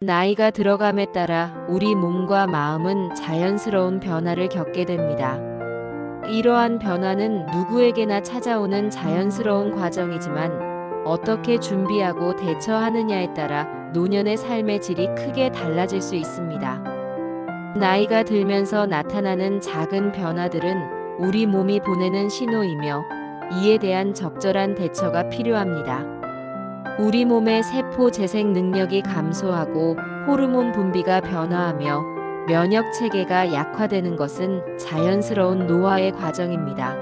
나이가 들어감에 따라 우리 몸과 마음은 자연스러운 변화를 겪게 됩니다. 이러한 변화는 누구에게나 찾아오는 자연스러운 과정이지만 어떻게 준비하고 대처하느냐에 따라 노년의 삶의 질이 크게 달라질 수 있습니다. 나이가 들면서 나타나는 작은 변화들은 우리 몸이 보내는 신호이며 이에 대한 적절한 대처가 필요합니다. 우리 몸의 세포 재생 능력이 감소하고 호르몬 분비가 변화하며 면역 체계가 약화되는 것은 자연스러운 노화의 과정입니다.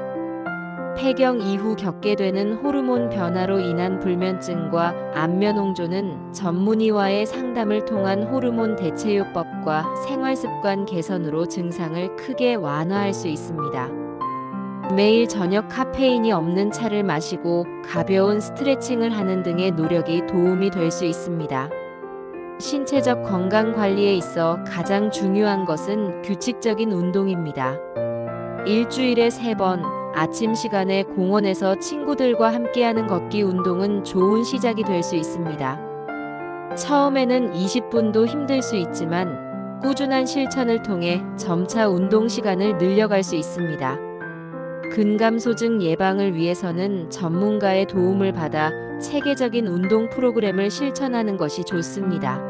폐경 이후 겪게 되는 호르몬 변화로 인한 불면증과 안면홍조는 전문의와의 상담을 통한 호르몬 대체요법과 생활습관 개선으로 증상을 크게 완화할 수 있습니다. 매일 저녁 카페인이 없는 차를 마시고 가벼운 스트레칭을 하는 등의 노력이 도움이 될 수 있습니다. 신체적 건강 관리에 있어 가장 중요한 것은 규칙적인 운동입니다. 일주일에 세번 아침 시간에 공원에서 친구들과 함께하는 걷기 운동은 좋은 시작이 될 수 있습니다. 처음에는 20분도 힘들 수 있지만 꾸준한 실천을 통해 점차 운동 시간을 늘려갈 수 있습니다. 근감소증 예방을 위해서는 전문가의 도움을 받아 체계적인 운동 프로그램을 실천하는 것이 좋습니다.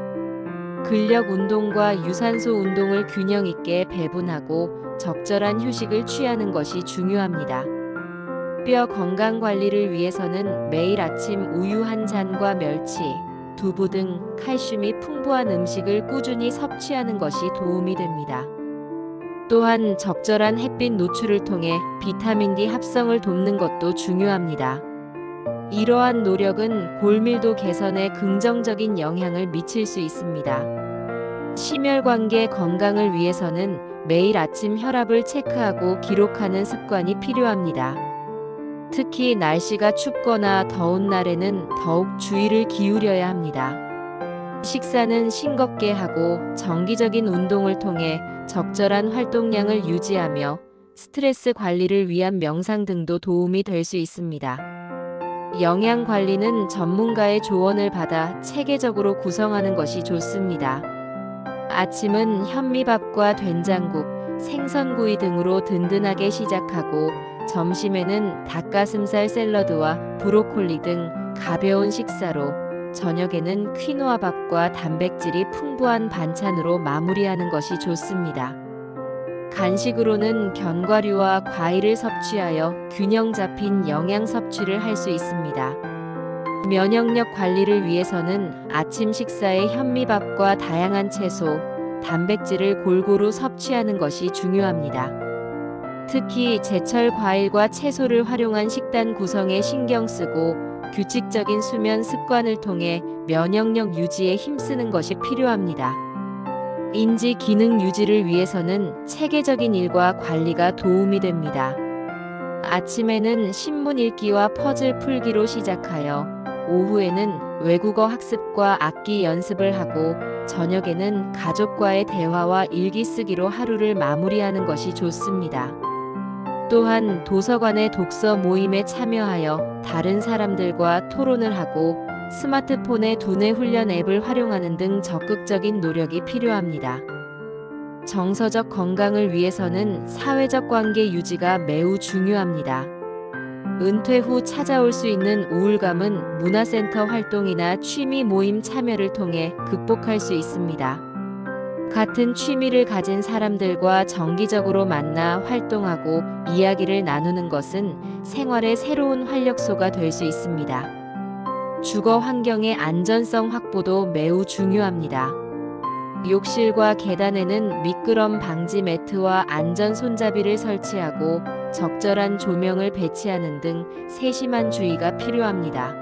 근력 운동과 유산소 운동을 균형 있게 배분하고 적절한 휴식을 취하는 것이 중요합니다. 뼈 건강 관리를 위해서는 매일 아침 우유 한 잔과 멸치, 두부 등 칼슘이 풍부한 음식을 꾸준히 섭취하는 것이 도움이 됩니다. 또한 적절한 햇빛 노출을 통해 비타민 D 합성을 돕는 것도 중요합니다. 이러한 노력은 골밀도 개선에 긍정적인 영향을 미칠 수 있습니다. 심혈관계 건강을 위해서는 매일 아침 혈압을 체크하고 기록하는 습관이 필요합니다. 특히 날씨가 춥거나 더운 날에는 더욱 주의를 기울여야 합니다. 식사는 싱겁게 하고 정기적인 운동을 통해 적절한 활동량을 유지하며 스트레스 관리를 위한 명상 등도 도움이 될 수 있습니다. 영양 관리는 전문가의 조언을 받아 체계적으로 구성하는 것이 좋습니다. 아침은 현미밥과 된장국, 생선구이 등으로 든든하게 시작하고 점심에는 닭가슴살 샐러드와 브로콜리 등 가벼운 식사로 저녁에는 퀴노아 밥과 단백질이 풍부한 반찬으로 마무리하는 것이 좋습니다. 간식으로는 견과류와 과일을 섭취하여 균형 잡힌 영양 섭취를 할 수 있습니다. 면역력 관리를 위해서는 아침 식사에 현미밥과 다양한 채소, 단백질을 골고루 섭취하는 것이 중요합니다. 특히 제철 과일과 채소를 활용한 식단 구성에 신경 쓰고 규칙적인 수면 습관을 통해 면역력 유지에 힘쓰는 것이 필요합니다. 인지 기능 유지를 위해서는 체계적인 일과 관리가 도움이 됩니다. 아침에는 신문 읽기와 퍼즐 풀기로 시작하여 오후에는 외국어 학습과 악기 연습을 하고 저녁에는 가족과의 대화와 일기 쓰기로 하루를 마무리하는 것이 좋습니다. 또한 도서관의 독서 모임에 참여하여 다른 사람들과 토론을 하고 스마트폰의 두뇌 훈련 앱을 활용하는 등 적극적인 노력이 필요합니다. 정서적 건강을 위해서는 사회적 관계 유지가 매우 중요합니다. 은퇴 후 찾아올 수 있는 우울감은 문화센터 활동이나 취미 모임 참여를 통해 극복할 수 있습니다. 같은 취미를 가진 사람들과 정기적으로 만나 활동하고 이야기를 나누는 것은 생활의 새로운 활력소가 될 수 있습니다. 주거 환경의 안전성 확보도 매우 중요합니다. 욕실과 계단에는 미끄럼 방지 매트와 안전 손잡이를 설치하고 적절한 조명을 배치하는 등 세심한 주의가 필요합니다.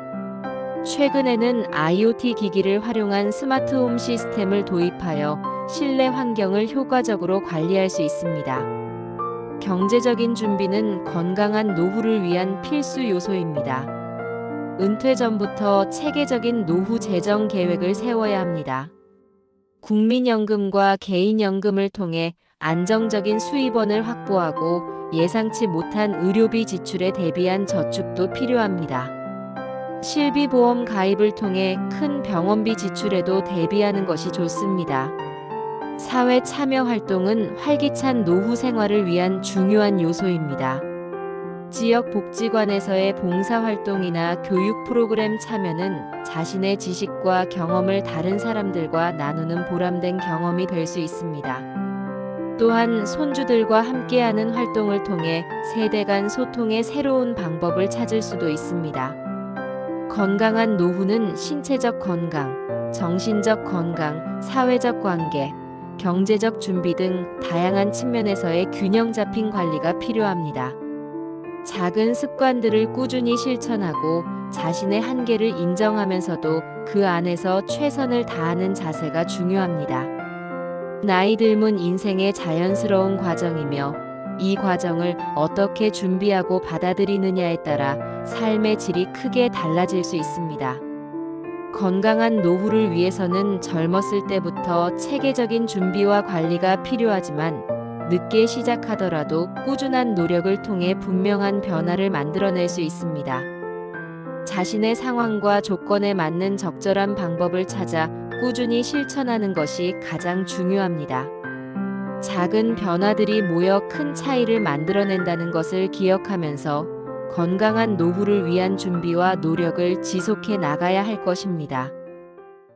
최근에는 IoT 기기를 활용한 스마트홈 시스템을 도입하여 실내 환경을 효과적으로 관리할 수 있습니다. 경제적인 준비는 건강한 노후를 위한 필수 요소입니다. 은퇴 전부터 체계적인 노후 재정 계획을 세워야 합니다. 국민연금과 개인연금을 통해 안정적인 수입원을 확보하고 예상치 못한 의료비 지출에 대비한 저축도 필요합니다. 실비보험 가입을 통해 큰 병원비 지출에도 대비하는 것이 좋습니다. 사회 참여 활동은 활기찬 노후 생활을 위한 중요한 요소입니다. 지역 복지관에서의 봉사 활동이나 교육 프로그램 참여는 자신의 지식과 경험을 다른 사람들과 나누는 보람된 경험이 될 수 있습니다. 또한 손주들과 함께하는 활동을 통해 세대 간 소통의 새로운 방법을 찾을 수도 있습니다. 건강한 노후는 신체적 건강, 정신적 건강, 사회적 관계, 경제적 준비 등 다양한 측면에서의 균형 잡힌 관리가 필요합니다. 작은 습관들을 꾸준히 실천하고 자신의 한계를 인정하면서도 그 안에서 최선을 다하는 자세가 중요합니다. 나이 들면 인생의 자연스러운 과정이며 이 과정을 어떻게 준비하고 받아들이느냐에 따라 삶의 질이 크게 달라질 수 있습니다. 건강한 노후를 위해서는 젊었을 때부터 체계적인 준비와 관리가 필요하지만 늦게 시작하더라도 꾸준한 노력을 통해 분명한 변화를 만들어낼 수 있습니다. 자신의 상황과 조건에 맞는 적절한 방법을 찾아 꾸준히 실천하는 것이 가장 중요합니다. 작은 변화들이 모여 큰 차이를 만들어낸다는 것을 기억하면서 건강한 노후를 위한 준비와 노력을 지속해 나가야 할 것입니다.